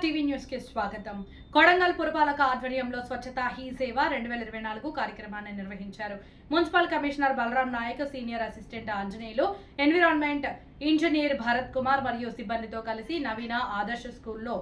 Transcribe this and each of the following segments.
TV న్యూస్కి స్వాగతం. కొడంగల్ పురపాలక ఆధ్వర్యంలో స్వచ్ఛత హీ సేవ రెండు వేల ఇరవై నాలుగు కార్యక్రమాన్ని నిర్వహించారు. Municipal commissioner Balaram Naik senior assistant Anjaneyulu environment engineer Bharat Kumar మరియు సిబ్బందితో కలిసి నవీన ఆదర్శ స్కూల్లో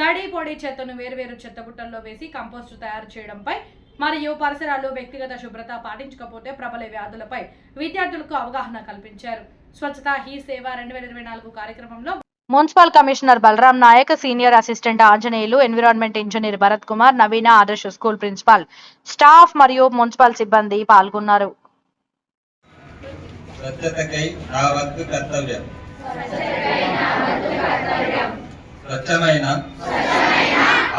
తడి పొడి చెత్తను వేర్వేరు చెత్తబుట్టల్లో వేసి కంపోస్టు తయారు చేయడంపై మరియు పరిసరాలు వ్యక్తిగత శుభ్రత పాటించకపోతే ప్రబల వ్యాధులపై విద్యార్థులకు అవగాహన కల్పించారు. స్వచ్ఛత హీ సేవ రెండు వేల ఇరవై నాలుగు కార్యక్రమంలో municipal commissioner Balaram Naik senior assistant Anjaneyulu environment engineer Bharat Kumar Naveena Adarsha school principal staff మరియు మున్సిపల్ సిబ్బంది పాల్గొన్నారు. స్వచ్ఛమైన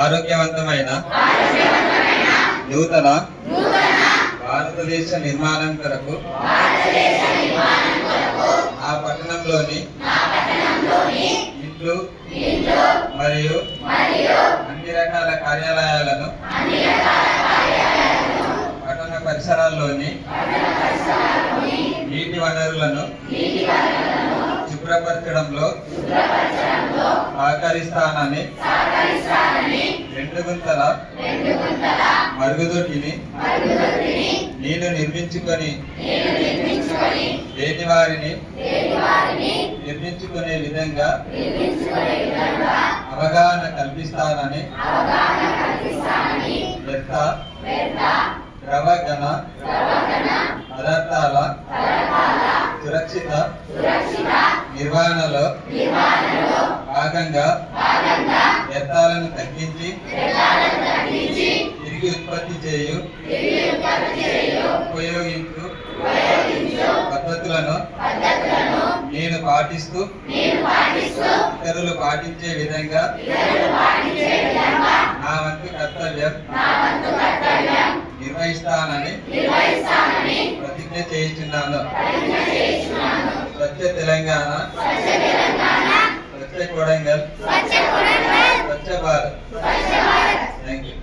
ఆరోగ్యవంతమైన నూతన భారతదేశ నిర్మాణం కొరకు ఆ పట్టణంలోని మరియు అన్ని రకాల కార్యాలయాలను పట్టణ పరిసరాల్లోని నీటి వనరులను శుభ్రపరచడంలో సహకరిస్తానని రెండు గుంతల మరుగుదొడ్డిని నేను నిర్మించుకొని లేని వారిని నిర్మించుకునే విధంగా అవగాహన కల్పిస్తానని వ్యర్థ ద్రవ ఘన పదార్థాల సురక్షిత నిర్వహణలో భాగంగా వ్యర్థాలను తగ్గించి తిరిగి ఉత్పత్తి చేయు ఉపయోగించు పద్ధతులను నేను పాటిస్తూ ఇతరులు పాటించే విధంగా నా వంతు కర్తవ్యం నిర్వహిస్తానని ప్రతిజ్ఞ చేయించున్నాను. Swachh Telangana Swachh Kodangal Swachh Bharat thank you